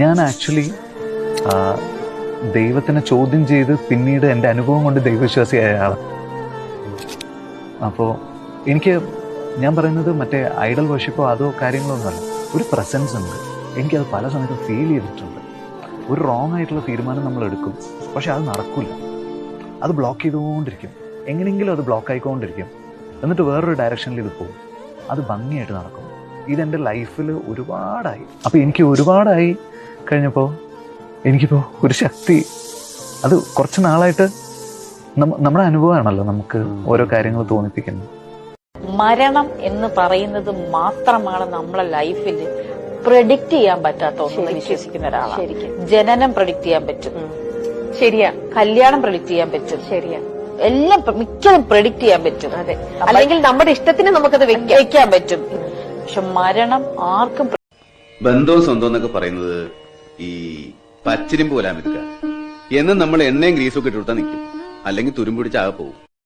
ഞാൻ ആക്ച്വലി ദൈവത്തിനെ ചോദ്യം ചെയ്ത് പിന്നീട് എന്റെ അനുഭവം കൊണ്ട് ദൈവവിശ്വാസിയായ ആളാണ് അപ്പോൾ എനിക്ക് ഞാൻ പറയുന്നത് മറ്റേ ഐഡൽ വർഷിപ്പോ അതോ കാര്യങ്ങളോ ഒന്നുമല്ല ഒരു പ്രസൻസ് ഉണ്ട്. എനിക്കത് പല സമയത്തും ഫീൽ ചെയ്തിട്ടുണ്ട്. ഒരു റോങ് ആയിട്ടുള്ള തീരുമാനം നമ്മൾ എടുക്കും. പക്ഷെ അത് നടക്കില്ല അത് ബ്ലോക്ക് ചെയ്തുകൊണ്ടിരിക്കും. എങ്ങനെയെങ്കിലും അത് ബ്ലോക്ക് ആയിക്കൊണ്ടിരിക്കും. എന്നിട്ട് വേറൊരു ഡയറക്ഷനിൽ ഇത് പോകും. അത് ഭംഗിയായിട്ട് നടക്കും. ഇതെന്റെ ലൈഫിൽ ഒരുപാടായി. അപ്പോൾ എനിക്ക് ഒരുപാടായി. കഴിഞ്ഞപ്പോൾ എനിക്കിപ്പോൾ ഒരു ശക്തി അത് കുറച്ച് നാളായിട്ട് നമ്മ- നമ്മുടെ അനുഭവമാണല്ലോ നമുക്ക് ഓരോ കാര്യങ്ങൾ തോന്നിപ്പിക്കുന്നത്. മരണം എന്ന് പറയുന്നത് മാത്രമാണ് നമ്മളെ ലൈഫിൽ പ്രഡിക്റ്റ് ചെയ്യാൻ പറ്റാത്ത ഒന്ന് വിശ്വസിക്കുന്ന ഒരാളാണ് ജനനം പ്രഡിക്റ്റ് ചെയ്യാൻ പറ്റും. ശരിയാ. കല്യാണം പ്രഡിക്റ്റ് ചെയ്യാൻ പറ്റും. ശരിയാ. എല്ലാം മിക്കതും പ്രഡിക്റ്റ് ചെയ്യാൻ പറ്റും. അതെ. അല്ലെങ്കിൽ നമ്മുടെ ഇഷ്ടത്തിന് നമുക്കത് വെക്കാം. വെക്കാൻ പറ്റും. പക്ഷെ മരണം ആർക്കും ബന്ധവും സ്വന്തം എന്നൊക്കെ പറയുന്നത് ഈ പച്ചിരിമ്പ് പോലാൻ എന്നും നമ്മൾ എണ്ണയും ഗ്രീസും ഒക്കെ ഇട്ട് കൊടുത്താൽ നിൽക്കും. അല്ലെങ്കിൽ തുരുമ്പിടിച്ചാകെ പോകും